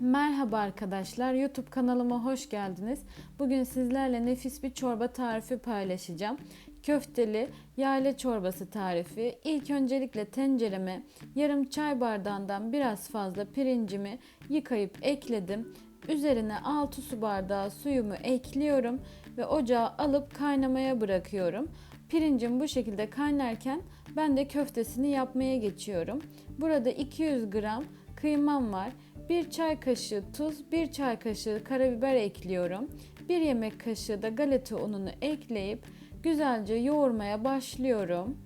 Merhaba arkadaşlar, YouTube kanalıma hoş geldiniz. Bugün sizlerle nefis bir çorba tarifi paylaşacağım. Köfteli yayla çorbası tarifi. İlk öncelikle tencereme yarım çay bardağından biraz fazla pirincimi yıkayıp ekledim. Üzerine 6 su bardağı suyumu ekliyorum ve ocağa alıp kaynamaya bırakıyorum. Pirincim bu şekilde kaynarken ben de köftesini yapmaya geçiyorum. Burada 200 gram kıymam var. 1 çay kaşığı tuz, 1 çay kaşığı karabiber ekliyorum. 1 yemek kaşığı da galeta ununu ekleyip güzelce yoğurmaya başlıyorum.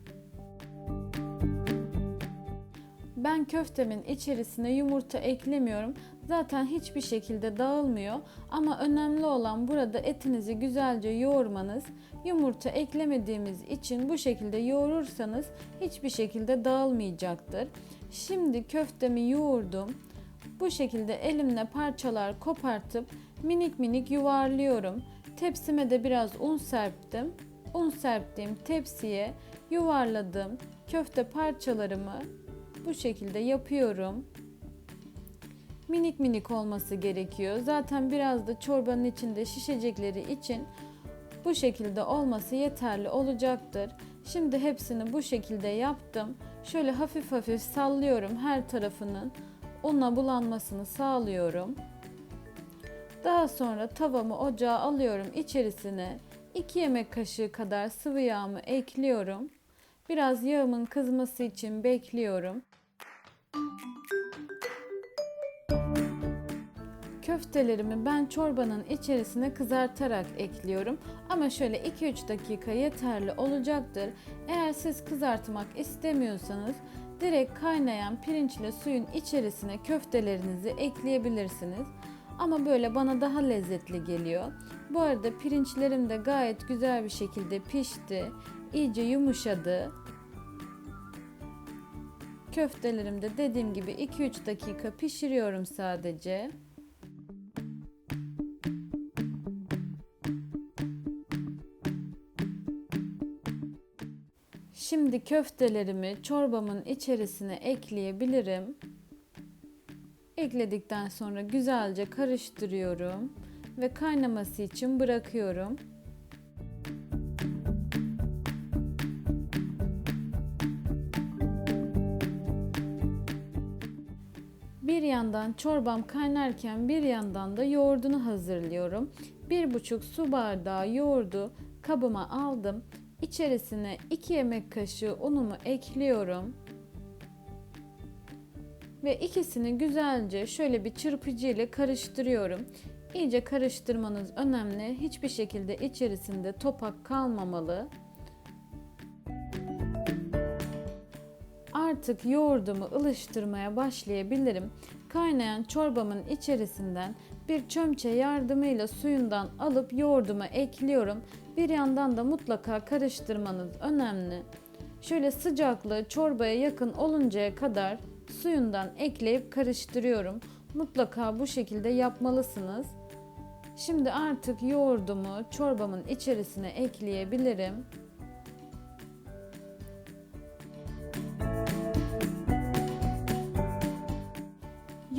Ben köftemin içerisine yumurta eklemiyorum. Zaten hiçbir şekilde dağılmıyor. Ama önemli olan burada etinizi güzelce yoğurmanız. Yumurta eklemediğimiz için bu şekilde yoğurursanız hiçbir şekilde dağılmayacaktır. Şimdi köftemi yoğurdum. Bu şekilde elimle parçalar kopartıp minik minik yuvarlıyorum. Tepsime de biraz un serptim. Un serptiğim tepsiye yuvarladım. Köfte parçalarımı bu şekilde yapıyorum. Minik minik olması gerekiyor. Zaten biraz da çorbanın içinde şişecekleri için bu şekilde olması yeterli olacaktır. Şimdi hepsini bu şekilde yaptım. Şöyle hafif hafif sallıyorum her tarafının unla bulanmasını sağlıyorum. Daha sonra tavamı ocağa alıyorum. İçerisine 2 yemek kaşığı kadar sıvı yağımı ekliyorum. Biraz yağımın kızması için bekliyorum. Köftelerimi ben çorbanın içerisine kızartarak ekliyorum. Ama şöyle 2-3 dakika yeterli olacaktır. Eğer siz kızartmak istemiyorsanız direkt kaynayan pirinçli suyun içerisine köftelerinizi ekleyebilirsiniz. Ama böyle bana daha lezzetli geliyor. Bu arada pirinçlerim de gayet güzel bir şekilde pişti. İyice yumuşadı. Köftelerim de dediğim gibi 2-3 dakika pişiriyorum sadece. Şimdi köftelerimi çorbamın içerisine ekleyebilirim. Ekledikten sonra güzelce karıştırıyorum ve kaynaması için bırakıyorum. Bir yandan çorbam kaynarken bir yandan da yoğurdunu hazırlıyorum. Bir buçuk su bardağı yoğurdu kabıma aldım. İçerisine 2 yemek kaşığı unumu ekliyorum. Ve ikisini güzelce şöyle bir çırpıcı ile karıştırıyorum. İyice karıştırmanız önemli. Hiçbir şekilde içerisinde topak kalmamalı. Artık yoğurdumu ılıştırmaya başlayabilirim. Kaynayan çorbamın içerisinden bir çömçe yardımıyla suyundan alıp yoğurduma ekliyorum. Bir yandan da mutlaka karıştırmanız önemli. Şöyle sıcaklığı çorbaya yakın oluncaya kadar suyundan ekleyip karıştırıyorum. Mutlaka bu şekilde yapmalısınız. Şimdi artık yoğurdumu çorbamın içerisine ekleyebilirim.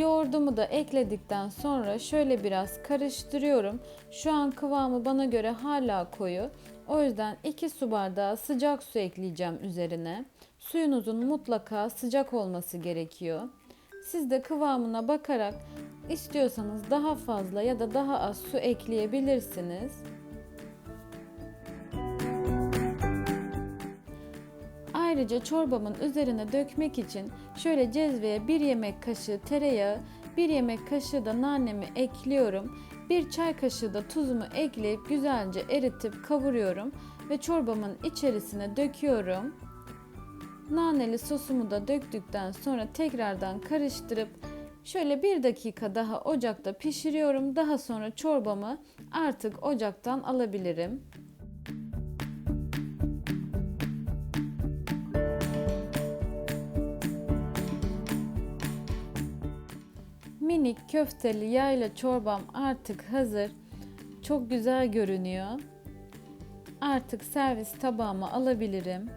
Yoğurdumu da ekledikten sonra şöyle biraz karıştırıyorum. Şu an kıvamı bana göre hala koyu. O yüzden 2 su bardağı sıcak su ekleyeceğim üzerine. Suyunuzun mutlaka sıcak olması gerekiyor. Siz de kıvamına bakarak istiyorsanız daha fazla ya da daha az su ekleyebilirsiniz. Ayrıca çorbamın üzerine dökmek için şöyle cezveye 1 yemek kaşığı tereyağı, 1 yemek kaşığı da nanemi ekliyorum. 1 çay kaşığı da tuzumu ekleyip güzelce eritip kavuruyorum ve çorbamın içerisine döküyorum. Naneli sosumu da döktükten sonra tekrardan karıştırıp şöyle bir dakika daha ocakta pişiriyorum. Daha sonra çorbamı artık ocaktan alabilirim. Minik köfteli yayla çorbam artık hazır. Çok güzel görünüyor. Artık servis tabağıma alabilirim.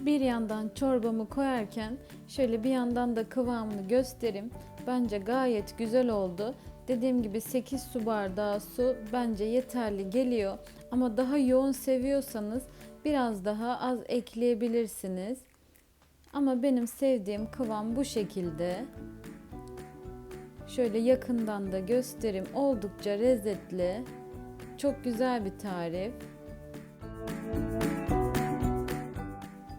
Bir yandan çorbamı koyarken şöyle bir yandan da kıvamını göstereyim. Bence gayet güzel oldu. Dediğim gibi 8 su bardağı su bence yeterli geliyor. Ama daha yoğun seviyorsanız biraz daha az ekleyebilirsiniz. Ama benim sevdiğim kıvam bu şekilde. Şöyle yakından da göstereyim. Oldukça lezzetli. Çok güzel bir tarif.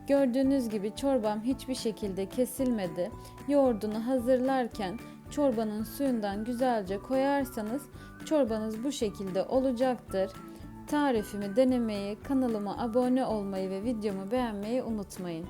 Gördüğünüz gibi çorbam hiçbir şekilde kesilmedi. Yoğurdunu hazırlarken çorbanın suyundan güzelce koyarsanız çorbanız bu şekilde olacaktır. Tarifimi denemeyi, kanalıma abone olmayı ve videomu beğenmeyi unutmayın.